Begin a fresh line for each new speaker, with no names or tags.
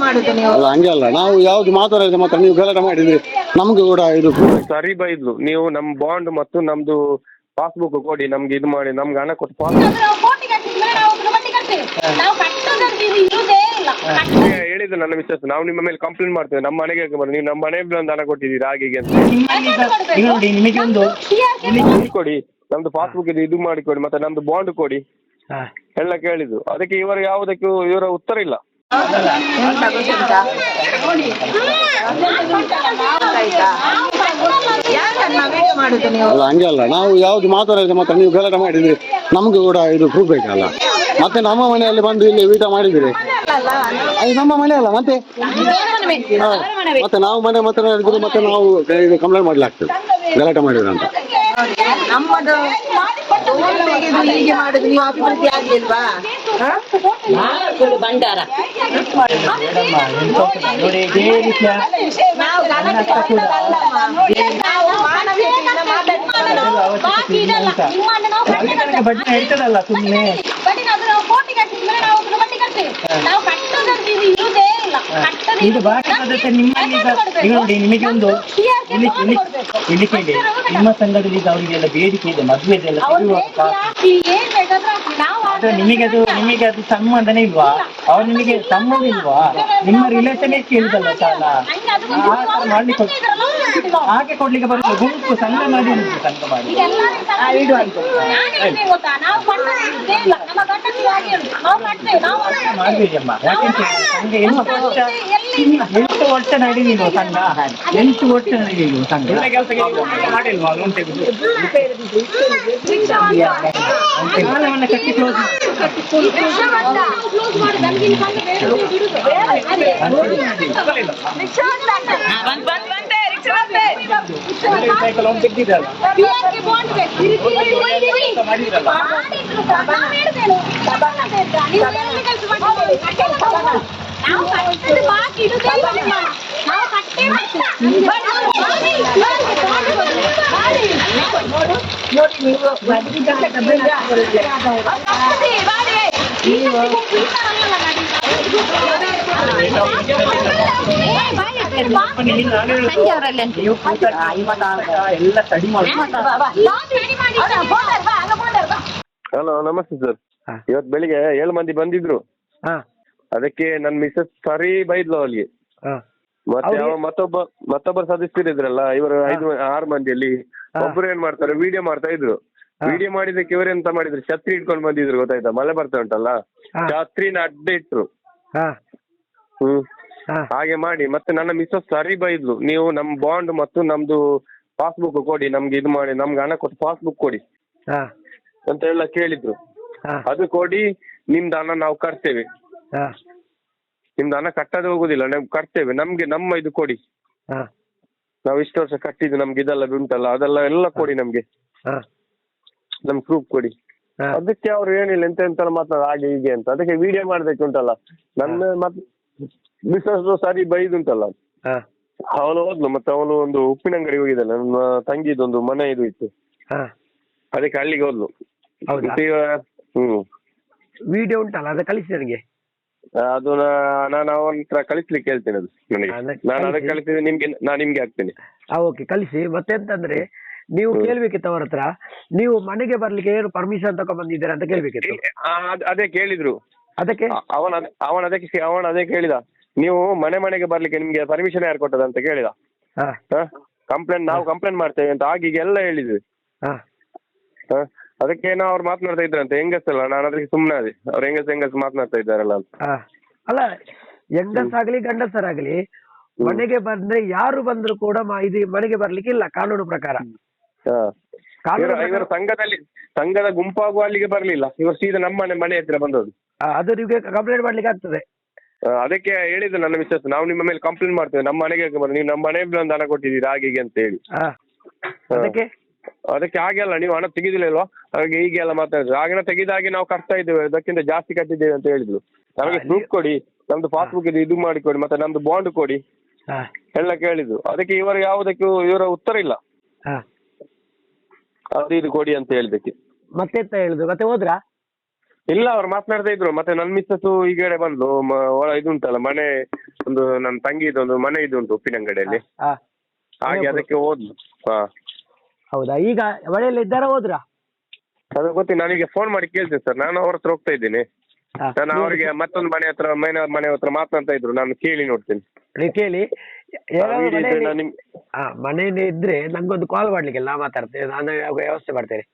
ಮಾಡುದು ನೀವು.
ಅಲ್ಲ ಹಂಗೆ ಅಲ್ಲ. ನಾವು ಯಾವ್ದು ಮಾತಾಡಿದ್ರೆ ಮಾತ್ರ ನೀವು ಗಲಾಟೆ ಮಾಡಿದ್ರಿ ನಮ್ಗೆ ಕೂಡ ಇದು
ಸರಿ ಬೈದ್ಲು. ನೀವು ನಮ್ ಬಾಂಡ್ ಮತ್ತು ನಮ್ದು ಪಾಸ್ಬುಕ್ ಕೊಡಿ ನಮ್ಗೆ ಇದು ಮಾಡಿ ನಮ್ಗೆ ಹಣ ಕೊಟ್ಟು ಪಾಸ್ ಹೇಳಿದ್ರು ನನ್ನ ವಿಶ್ವಾಸ. ನಾವು ನಿಮ್ಮ ಮೇಲೆ ಕಂಪ್ಲೇಂಟ್ ಮಾಡ್ತೇವೆ. ನಮ್ಮ ಮನೆಗೆ ಬಂದು ನೀವು ನಮ್ಮ ಮನೆ ಒಂದು ಹಣ ಕೊಟ್ಟಿದ್ದೀರಾ ಹಾಗೆ ಹೀಗೆ ಅಂತ
ಈಗ ಈಗ ನೋಡಿ ನಿಮಗೆ ಒಂದು
ಇದು ಕೊಡಿ. ನಮ್ದು ಪಾಸ್ಬುಕ್ ಇದು ಇದು ಮಾಡಿ ಕೊಡಿ. ಮತ್ತೆ ನಮ್ದು ಬಾಂಡ್ ಕೊಡಿ.
ಹಾ.
ಎಲ್ಲ ಕೇಳಿದ್ರು ಅದಕ್ಕೆ ಇವರು ಯಾವುದಕ್ಕೂ ಇವರ ಉತ್ತರ ಇಲ್ಲ.
ಆಯ್ತಾ ಯಾಕನ್ನ ಮಾಡುದು ನೀವು
ಅಲ್ಲ ಹಂಗೆ ಅಲ್ಲ. ನಾವು ಯಾವ್ದು ಮಾತಾಡಿದ್ರೆ ಮಾತ್ರ ನೀವು ಗಲಾಟೆ ಮಾಡಿದ್ರಿ ನಮ್ಗೆ ಕೂಡ ಇದು ಪ್ರೂಫ್ ಬೇಕಲ್ಲ. ಮತ್ತೆ ನಮ್ಮ ಮನೆಯಲ್ಲಿ ಬಂದು ಇಲ್ಲಿ ಊಟ ಮಾಡಿದ್ರೆ ಅದು ನಮ್ಮ ಮನೆ ಅಲ್ಲ ಮತ್ತೆ? ಹಾ. ಮತ್ತೆ ನಾವು ಮನೆ ಮಾತ್ರ ಮಾಡಿದ್ರೆ ಮತ್ತೆ ನಾವು ಇದು ಕಂಪ್ಲೇಂಟ್ ಮಾಡ್ಲಾಗ್ತದೆ. ಗಲಾಟೆ ಮಾಡಿದ್ರೆ ಅಂತ.
ನಮ್ಮದು ಫೋನ್ ತೆಗೆದು ಹೀಗೆ ಮಾಡುದು ನೀವು ಅಭಿವೃದ್ಧಿ ಆಗ್ಲಿಲ್ವಾ?
ಭಂಡಾರ
ನೋಡಿ ಇದೇ ರೀತಿಯ
ಬಡ್ಡಿ
ನಡೀತದಲ್ಲ ಸುಮ್ಮನೆ
ಇದು
ಬಾಕಿ ಪದ್ಧತಿ ನಿಮ್ಮಲ್ಲಿ ಈಗ ನೋಡಿ ನಿಮಗೆ ಒಂದು ಇಲ್ಲಿ ಇಲ್ಲಿ ಇಲ್ಲಿ ಕೇಳಿ ನಿಮ್ಮ ಸಂಘದಲ್ಲಿ ಅವರಿಗೆಲ್ಲ ಬೇಡಿಕೆ ಇದೆ ಮದುವೆದೆಲ್ಲ ನಿಮಗೆ ಅದು ನಿಮಗೆ ಅದು ಸಂಬಂಧನೇ ಇಲ್ವಾ? ಅವ್ರು ನಿಮಗೆ ಸಂಬಂಧ ಇಲ್ವಾ? ನಿಮ್ಮ ರಿಲೇಷನ್ ಕೇಳಿದಲ್ಲ ಸಾಲ ಆ ಥರ ಮಾಡ್ಲಿಕ್ಕೆ ಹೋಗ್- ಕೊಡ್ಲಿಕ್ಕೆ ಬರುತ್ತೆ ಗುಂಪು ಸಂಘ ಮಾಡಿ ಉಂಟು ಸಂಘ ಮಾಡಿ. ಮಾಡ್ಬೇಕಮ್ಮ ಯಾಕೆಂತ ಹೇಳಿದ್ರೆ ಸಂಘ ಏನು ಎಂಟು ವರ್ಷ ನಡೀಲಿಲ್ಲ ಸಂಘ ಎಂಟು ವರ್ಷ ನಡೀಲಿಲ್ಲ ಸಂಘ ಮಾಡಿಲ್ವಾ ಲೋನ್ ತೆಗೆದು. ಸಾಲವನ್ನ ಕಟ್ಟಿ ಕ್ಲೋಸ್ ಲೋನ್. ಮಾಡಿದ್ರಲ್ಲ
ಹಲೋ ನಮಸ್ತೆ ಸರ್. ಇವತ್ತು ಬೆಳಿಗ್ಗೆ ಏಳು ಮಂದಿ ಬಂದಿದ್ರು.
ಹಾ.
ಅದಕ್ಕೆ ನನ್ ಮಿಸಸ್ ಸರಿ ಬೈದ್ಲು ಅವಳಿಗೆ. ಮತ್ತೆ ಅವ ಮತ್ತೊಬ್ಬ ಮತ್ತೊಬ್ಬರು ಸದಸ್ಯರಿದ್ರಲ್ಲ ಇವರು ಐದು ಆರು ಮಂದಿಯಲ್ಲಿ. ಒಬ್ರು ಏನ್ ಮಾಡ್ತಾರೆ ವಿಡಿಯೋ ಮಾಡ್ತಾ ಇದ್ರು. ವಿಡಿಯೋ ಮಾಡಿದಕ್ಕೆ ಇವರು ಎಂತ ಮಾಡಿದ್ರು? ಛತ್ರಿ ಇಟ್ಕೊಂಡು ಬಂದಿದ್ರು ಗೊತ್ತಾಯ್ತಾ? ಮಳೆ ಬರ್ತಾ ಉಂಟಲ್ಲ. ಛತ್ರಿನ ಅಡ್ಡ ಇಟ್ರು. ಹ್ಮ್. ಹಾಗೆ ಮಾಡಿ ಮತ್ತೆ ನನ್ನ ಮಿಸ್ಸಸ್ ಸರಿ ಬೈದ್ಲು. ನೀವು ನಮ್ ಬಾಂಡ್ ಮತ್ತು ನಮ್ದು ಪಾಸ್ಬುಕ್ ಕೊಡಿ ನಮ್ಗೆ ಇದು ಮಾಡಿ ನಮ್ಗೆ ಹಣ ಕೊಟ್ಟು ಪಾಸ್ಬುಕ್ ಕೊಡಿ. ಅಂತ ಎಲ್ಲ ಕೇಳಿದ್ರು. ಅದು ಕೊಡಿ ನಿಮ್ದು ಹಣ ನಾವು ಕಟ್ತೇವೆ.
ಹಾ.
ನಿಮ್ದು ಹಣ ಕಟ್ಟದೆ ಹೋಗುದಿಲ್ಲ ನಾವು ಕಟ್ತೇವೆ ನಮ್ಗೆ ನಮ್ಮ ಇದು ಕೊಡಿ.
ಹಾ.
ನಾವು ಇಷ್ಟು ವರ್ಷ ಕಟ್ಟಿದ್ದು ನಮ್ಗೆ ಇದೆಲ್ಲ ಉಂಟಲ್ಲ ಅದೆಲ್ಲ ಎಲ್ಲ ಕೊಡಿ ನಮ್ಗೆ.
ಹಾ.
ನಮ್ ಪ್ರೂಫ್ ಕೊಡಿ.
ಹಾ.
ಅದಕ್ಕೆ ಅವ್ರು ಏನಿಲ್ಲ ಎಂತ ಎಂತ ಮಾತಾಡ ಹಾಗೆ ಹೀಗೆ ಅಂತ. ಅದಕ್ಕೆ ವಿಡಿಯೋ ಮಾಡ್ಬೇಕು ಉಂಟಲ್ಲ. ನನ್ನ ಮತ್ ಬಿಸ್ನೆಸ್ ಸರಿ ಬೈದುಂಟಲ್ಲ.
ಹಾ.
ಅವನು ಹೋದ್ಲು ಮತ್ತೆ ಅವನು ಒಂದು ಉಪ್ಪಿನ ಅಂಗಡಿ ಹೋಗಿದ್ದಾನೆ. ನನ್ನ ತಂಗಿದೊಂದು ಮನೆ ಇದು ಇತ್ತು.
ಹಾ.
ಅದಕ್ಕೆ ಅಲ್ಲಿಗೆ ಹೋದ್ಲು.
ಹೌದಾ?
ಮತ್ತೆ ಇವ- ಹ್ಮ್.
ವಿಡಿಯೋ ಉಂಟಲ್ಲ ಅದು ಕಳಿಸಿ ನನಗೆ.
ಅದು ನಾನು ಅವನ ಹತ್ರ ಕಳಿಸ್ಲಿಕ್ಕೆ ಹೇಳ್ತೇನೆ ಅದು ನನಗೆ.
ಅದೇ
ನಾನು ಅದಕ್ಕೆ
ಕಳಿಸಿ.
ಕಳಿಸಿದ್ರೆ ನಿಮ್ಗೆ ನಾನು ನಿಮ್ಗೆ ಹಾಕ್ತೇನೆ.
ಓಕೆ ಕಳಿಸಿ. ಮತ್ತೆ ಅಂತಂದ್ರೆ ನೀವು ಕೇಳ್ಬೇಕಿತ್ತು ಅವ್ರ ಹತ್ರ. ನೀವು ಮನೆಗೆ ಬರ್ಲಿಕ್ಕೆ ಏನು ಪರ್ಮಿಷನ್ ತಗೊಂಡ್ ಬಂದಿದ್ದೀರಾ ಅಂತ ಕೇಳ್ಬೇಕಿತ್ತು.
ಆ, ಅದ್- ಅದೇ ಕೇಳಿದ್ರು.
ಅದಕ್ಕೆ?
ಅ- ಅವನ ಅವನ ಅದಕ್ಕೆ ಅವನ ಅದೇ ಕೇಳಿದ. ನೀವು ಮನೆ ಮನೆಗೆ ಬರ್ಲಿಕ್ಕೆ ನಿಮ್ಗೆ ಪರ್ಮಿಷನ್ ಯಾರು ಕೊಟ್ಟದ ಅಂತ ಕೇಳಿದ.
ಹಾ.
ಕಂಪ್ಲೇಂಟ್ ನಾವು ಕಂಪ್ಲೇಂಟ್ ಮಾಡ್ತೇವೆ ಅಂತ ಆಗ ಈಗ ಎಲ್ಲ ಹೇಳಿದ್ವಿ.
ಹಾ.
ಹ? ಅದಕ್ಕೆ ಏನೋ ಅವ್ರು ಮಾತನಾಡ್ತಾ ಇದ್ರಂತೆ ಹೆಂಗಸಲ್ಲ ನಾನು ಅದಕ್ಕೆ ಸುಮ್ಮನೆ ಅದೇ ಅವ್ರು ಹೆಂಗಸ್ ಹೆಂಗಸ್ ಮಾತನಾಡ್ತಾ ಇದ್ದಾರಲ್ಲ ಅಂತ.
ಹಾ ಅಲ್ಲ ಹೆಂಗಸಾಗ್ಲಿ ಗಂಡಸರಾಗ್ಲಿ ಮನೆಗೆ ಬಂದ್ರೆ ಯಾರು ಬಂದ್ರು ಕೂಡ ಮ- ಇದು ಮನೆಗೆ ಬರ್ಲಿಕ್ಕೆ ಇಲ್ಲ ಕಾನೂನು ಪ್ರಕಾರ.
ಹಾ.
ಕಾನೂನು
ಇವರು ಇವರು ಸಂಘದಲ್ಲಿ ಸಂಘದ ಗುಂಪಾಗುವ ಅಲ್ಲಿಗೆ ಬರ್ಲಿಲ್ಲ. ಇವರು ಸೀದಾ ನಮ್ಮ ಮನೆ ಮನೆ ಹತ್ರ ಬಂದದ್ದು
ಆ, ಅದು ನಿಮ್ಗೆ ಕಂಪ್ಲೇಂಟ್ ಮಾಡ್ಲಿಕ್ಕೆ ಆಗ್ತದೆ.
ಆ, ಅದಕ್ಕೆ ಹೇಳಿದ್ರು ನನ್ನ ಮಿಸ್ಸಸ್ ನಾವು ನಿಮ್ಮ ಮೇಲೆ ಕಂಪ್ಲೇಂಟ್ ಮಾಡ್ತೇವೆ. ನಮ್ಮ ಮನೆಗೆ ಯಾಕೆ? ನೀವು ನಮ್ಮ ಮನೆ ಒಂದು ಹಣ ಕೊಟ್ಟಿದ್ದೀರಾ ಹಾಗೆ ಹೀಗೆ ಅಂತ ಹೇಳಿ.
ಹಾ ಅದಕ್ಕೆ?
ಅದಕ್ಕೆ ಹಾಗೆ ಅಲ್ಲ ನೀವು ಹಣ ತೆಗಿದಿಲ್ಲ ಹಾಗೆ ಹೀಗೆ ಎಲ್ಲ ಮಾತಾಡಿದ್ರು. ಆಗಿನ ತೆಗೆದಾಗೆ ನಾವು ಕಟ್ತಾ ಇದ್ದೇವೆ. ಅದಕ್ಕಿಂತ ಜಾಸ್ತಿ ಕಟ್ಟಿದ್ದೇವೆ ಅಂತ ಹೇಳಿದ್ರು. ನಮಗೆ ಪ್ರೂಫ್ ಕೊಡಿ. ನಮ್ದು ಪಾಸ್ಬುಕ್ ಇದು ಇದು ಮಾಡಿ ಕೊಡಿ ಮತ್ತೆ ನಮ್ದು ಬಾಂಡ್ ಕೊಡಿ. ಎಲ್ಲ ಕೇಳಿದ್ರು. ಅದಕ್ಕೆ ಇವರು ಯಾವುದಕ್ಕೂ ಇವರ ಉತ್ತರ ಇಲ್ಲ. ಅದು ಇದು ಕೊಡಿ ಅಂತ ಹೇಳಿದಕ್ಕೆ
ಮತ್ತೆ ಎಂತ ಹೇಳುದು ಮತ್ತೆ ಹೋದ್ರಾ?
ಇಲ್ಲ ಅವ್ರು ಮಾತನಾಡ್ತಾ ಇದ್ರು. ಮತ್ತೆ ನನ್ನ ಮಿಸ್ಸಸ್ ಈಗಡೆ ಬಂದ್ಲು. ಬಂದು ಒಳ ಇದು ಉಂಟಲ್ಲ ಮನೆ ಒಂದು ನನ್ನ ತಂಗಿದು ಒಂದು ಮನೆ ಇದು ಉಂಟು ಉಪ್ಪಿನಂಗಡಿಯಲ್ಲಿ. ಹಾಗೆ ಅದಕ್ಕೆ ಹೋದ್ಲು. ಹಾ.
ಹೌದಾ? ಈಗ ಮನೆಯಲ್ಲಿ ಇದ್ದಾರಾ ಹೋದ್ರಾ?
ಅದು ಗೊತ್ತಿಲ್ಲ ನಾನೀಗ ಫೋನ್ ಮಾಡಿ ಕೇಳ್ತೇನೆ ಸರ್. ನಾನು ಅವ್ರ ಹತ್ರ ಹೋಗ್ತಾ ಇದ್ದೀನಿ.
ಹಾ.
ನಾನು ಅವರಿಗೆ ಮತ್ತೊಂದು ಮನೆ ಹತ್ರ ಮನೆ ಮನೆ ಹತ್ರ ಮಾತನಾಡ್ತಾ ಇದ್ರು. ನಾನು ಕೇಳಿ ನೋಡ್ತೀನಿ.
ನೀವು ಕೇಳಿ. ಏನಾದ್ರು
ವಿಡಿಯೋ ಇದ್ರೆ
ಮನೆಯಲ್ಲಿ
ನಾನು ನಿಮ್
ಹಾ ಮನೆಯಲ್ಲಿ ಇದ್ರೆ ನಂಗೊಂದು ಕಾಲ್ ಮಾಡ್ಲಿಕ್ಕೆ ನಾ ಮಾತಾಡ್ತೇನೆ. ನಾನು ವ್ಯವಸ್ಥೆ ಮಾಡ್ತೇನೆ?